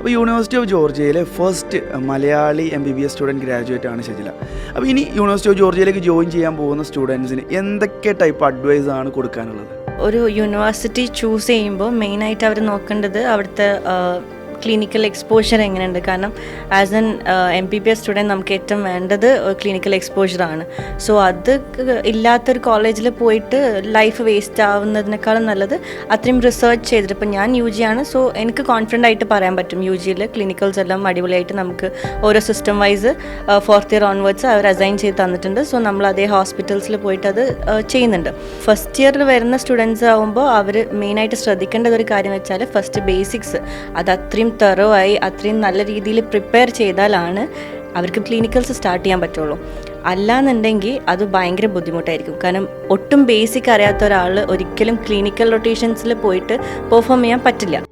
അപ്പോൾ university of ജോർജിയയിലെ first Malayali M B B S student graduate ആണ് ഷജില അപ്പോൾ ഇനി യൂണിവേഴ്സിറ്റി ഓഫ് ജോർജിയയിലേക്ക് ജോയിൻ ചെയ്യാൻ പോകുന്ന സ്റ്റുഡൻസിന് എന്തൊക്കെ ടൈപ്പ് അഡ്വൈസ് ആണ് കൊടുക്കാനുള്ളത്? ഒരു യൂണിവേഴ്സിറ്റി ചൂസ് ചെയ്യുമ്പോൾ മെയിനായിട്ട് അവർ നോക്കേണ്ടത് അവിടുത്തെ ക്ലിനിക്കൽ എക്സ്പോഷർ എങ്ങനെയുണ്ട്? കാരണം as an M P B S student നമുക്ക് ഏറ്റവും വേണ്ടത് ക്ലിനിക്കൽ എക്സ്പോഷറാണ് സോ അത് ഇല്ലാത്തൊരു കോളേജിൽ പോയിട്ട് ലൈഫ് വേസ്റ്റ് ആവുന്നതിനേക്കാളും നല്ലത് അത്രയും റിസർച്ച് ചെയ്തിട്ട്. ഇപ്പം ഞാൻ യു ജി ആണ്. സോ എനിക്ക് കോൺഫിഡന്റ് ആയിട്ട് പറയാൻ പറ്റും യു ജിയിൽ ക്ലിനിക്കൽസ് എല്ലാം അടിപൊളിയായിട്ട് നമുക്ക് ഓരോ system wise fourth year onwards അവർ അസൈൻ ചെയ്ത് തന്നിട്ടുണ്ട്. സോ നമ്മൾ അതേ ഹോസ്പിറ്റൽസിൽ പോയിട്ട് അത് ആ, ചെയ്യുന്നുണ്ട്. ഫസ്റ്റ് ഇയറിൽ വരുന്ന സ്റ്റുഡൻസ് ആകുമ്പോൾ അവർ മെയിനായിട്ട് ശ്രദ്ധിക്കേണ്ട ഒരു കാര്യം വെച്ചാൽ ഫസ്റ്റ് ബേസിക്സ് അത് അത്രയും തെറോ ആയി അത്രയും നല്ല രീതിയിൽ പ്രിപ്പയർ ചെയ്താലാണ് അവർക്ക് ക്ലിനിക്കൽസ് സ്റ്റാർട്ട് ചെയ്യാൻ പറ്റുള്ളൂ. അല്ലാന്നുണ്ടെങ്കിൽ അത് ഭയങ്കര ബുദ്ധിമുട്ടായിരിക്കും. കാരണം ഒട്ടും ബേസിക് അറിയാത്ത ഒരാൾ ഒരിക്കലും ക്ലിനിക്കൽ റൊട്ടേഷൻസിൽ പോയിട്ട് പെർഫോം ചെയ്യാൻ പറ്റില്ല.